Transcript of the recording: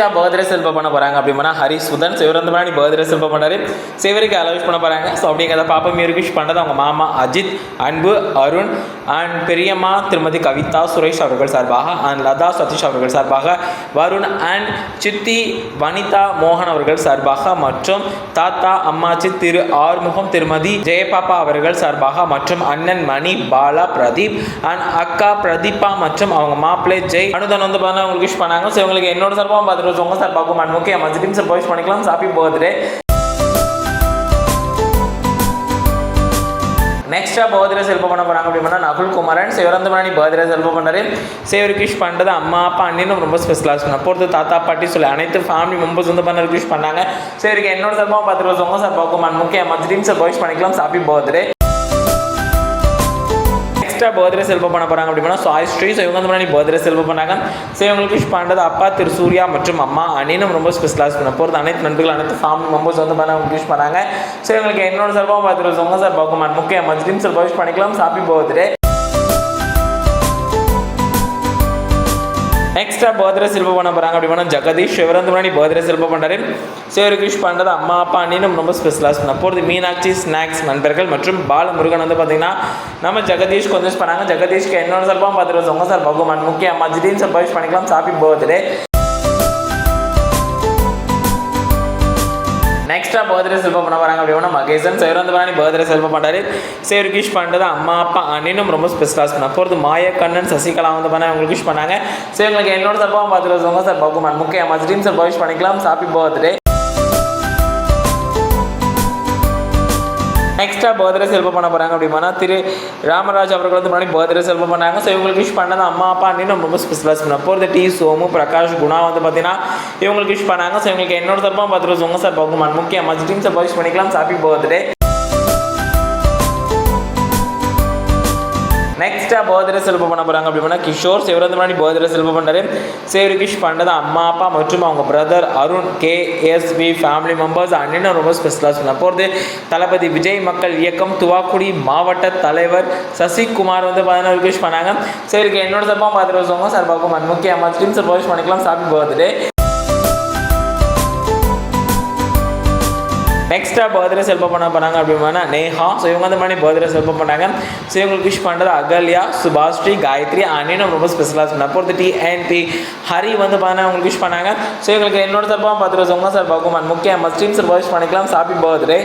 நெக்ஸ்டா birthday செல்ப பண்ண போகிறாங்க அப்படின்னா ஹரி சுதன் சிவரந்தமணி பர்த்டே செல்ப பண்ணாரு சிவருக்கு அலவிஷ் பண்ண போறாங்க. ஸோ அப்படிங்கிறத பாப்பா மியூரிகிஷ் பண்ணது அவங்க மாமா அஜித் அன்பு அருண் அண்ட் பெரியம்மா திருமதி கவிதா சுரேஷ் அவர்கள் சார்பாக அண்ட் லதா சதீஷ் அவர்கள் சார்பாக வருண் அண்ட் சித்தி வனிதா மோகன் அவர்கள் சார்பாக மற்றும் தாத்தா அம்மாச்சி திரு ஆறுமுகம் திருமதி ஜெயபாப்பா அவர்கள் சார்பாக மற்றும் அண்ணன் மணி பாலா பிரதீப் அண்ட் அக்கா பிரதீபா மற்றும் அவங்க மாப்பிள்ளை ஜெய். அனுதன் வந்து பார்த்தா உங்களுக்கு விஷ் பண்ணாங்க. ஸோ இவங்களுக்கு என்னோட சார்பாக பார்த்துட்டு உங்க சார்பாகவும் அண்ட் முக்கிய மஜிடிம் சார் பாய்ஸ் பண்ணிக்கலாம் சாப்பி பர்த்டே நெக்ஸ்டா பர்த்டே செல்ப பண்ண போறாங்க அப்படின்னா நகுல் குமரன் சிவரந்தமணி பர்த்டே செல்ப பண்ணாரு சேவர் விஷ் பண்ணுறது அம்மா அப்பா அண்ணின்னு ரொம்ப ஸ்பெஷலாக சொன்னேன் பொறுத்து தாத்தா பாட்டி சொல்லி. அனைத்து ஃபேமிலி மெம்பர்ஸ் வந்து பண்ண விஷ் பண்ணாங்க. சரி என்னோட சார்பாக பார்த்துட்டு உங்க சார் அண்ட் முக்கிய மஜிடிம் சார் பாய்ஸ் பண்ணிக்கலாம். சாப்பி பர்த்டே நெக்ஸ்ட்டாக பர்த்டே செல்வம் பண்ண போகிறாங்க அப்படின்னா சாய் ஸ்ட்ரீஸ் ஸோ இவங்க வந்து முன்னாடி பர்த்டே செல்வம் பண்ணாங்க. ஸோ இவங்களுக்கு விஷ் பண்ணுறது அப்பா திரு சூர்யா மற்றும் அம்மா அனினும் ரொம்ப ஸ்பெஷலாக பண்ண போகிறது அனைத்து நண்பர்கள் அனைத்து ஃபேமிலி மெம்பர்ஸ் வந்து பண்ண விஷ் பண்ணாங்க. ஸோ இவங்களுக்கு என்னோட செல்வம் பார்த்துட்டு உங்க சார் பார்க்கும் முக்கிய மஜ்ரீம் செல்வம் விஷ் பண்ணிக்கலாம் சாப்பி பர்த்டே நெக்ஸ்ட்டாக பர்த்டே செல்ப பண்ண போகிறாங்க அப்படின்னா ஜெகதீஷ் சிவரந்து முன்னாடி பர்த்டே செல்ப பண்ணுறாரு சிவருக்கு விஷ் பண்ணுறது அம்மா அப்பா அண்ணினும் ரொம்ப ஸ்பெஷலாக பண்ண போகிறது மீனாட்சி ஸ்நாக்ஸ் நண்பர்கள் மற்றும் பாலமுருகன் வந்து பார்த்தீங்கன்னா நம்ம ஜெகதீஷ் கொஞ்சம் wish பண்ணாங்க ஜெகதீஷ்க்கு என்னோட சார்பாக பார்த்துட்டு உங்கள் சார் பகுமான் முக்கிய அம்மா ஜிடீன் சார் பண்ணிக்கலாம். சாப்பி பர்த்டே நெக்ஸ்ட்டாக பர்த்டே செல்ஃபோ பண்ண போகிறாங்க அப்படின்னா மகேசன் சேரந்தபாணி பர்த்டே செல்ஃபோ பண்ணுறாரு சேர் விஷ் பண்ணுறது அம்மா அப்பா அண்ணனும் ரொம்ப ஸ்பெஷலாக பண்ண போகிறது மாயக்கண்ணன் சசிகலா வந்து பண்ண உங்களுக்கு விஷ் பண்ணாங்க. சரி உங்களுக்கு என்னோட சார்பாக பார்த்துட்டு உங்க சார் பகுமான் முக்கிய அம்மா ஜிடீன் சார் விஷ் பண்ணிக்கலாம். ஹாப்பி பர்த்டே நெக்ஸ்ட்டாக பர்த்டே செல்ப பண்ண போகிறாங்க அப்படின்னா திரு ராமராஜ் அவர்கள் வந்து முன்னாடி பர்த்டே செல்ப பண்ணாங்க. ஸோ இவங்களுக்கு விஷ் பண்ணது அம்மா அப்பா அண்ணினும் ரொம்ப ஸ்பெஷலாக பண்ண போகிறது டி சோமு பிரகாஷ் குணா வந்து பார்த்தீங்கன்னா இவங்களுக்கு விஷ் பண்ணாங்க. ஸோ இவங்களுக்கு என்னோட சார்பாக பார்த்துட்டு உங்க சார் பகுமான் முக்கியமாக மஜிடின் சார் விஷ் பண்ணிக்கலாம். ஹாப்பி பர்த்டே நெக்ஸ்ட்டாக பர்த்டே செல்ப பண்ண போகிறாங்க அப்படின்னா கிஷோர் சிவரந்து முன்னாடி பர்த்டே செல்ப பண்ணார் சேவரி கிஷ் பண்ணது அம்மா அப்பா மற்றும் அவங்க brother Arun K SP family members அண்ணன் ரொம்ப ஸ்பெஷலாக சொன்ன போகிறது தளபதி விஜய் மக்கள் இயக்கம் துவாக்குடி மாவட்ட தலைவர் சசிகுமார் வந்து பார்த்தீங்கன்னா விஷ் பண்ணாங்க. சரி என்னோட சார்பாக பார்த்துட்டு வச்சவங்க சார்பாகும் முக்கிய மஸ்லிம் சார் விஷ் பண்ணிக்கலாம். சாப்பிட்டு போகிறது நெக்ஸ்ட்டாக பர்த்டே செல்ப பண்ண போகிறாங்க அப்படின்னா நேஹா. ஸோ இவங்க வந்து மாதிரி பர்த்டே செல்ப பண்ணாங்க ஸோ இவங்களுக்கு விஷ் பண்ணுறது அகல்யா சுபாஸ்ரீ காயத்ரி அனினும் ரொம்ப ஸ்பெஷலாக சொன்னாங்க பொறுத்து டி அண்ட் பி ஹரி வந்து பார்த்தீங்கன்னா உங்களுக்கு விஷ் பண்ணாங்க. ஸோ இவங்களுக்கு என்னோட சார்பாக பார்த்துருவோம் உங்க சார் பார்க்கும் முக்கிய மஸ்டீம் சார் விஷ் பண்ணிக்கலாம். Happy birthday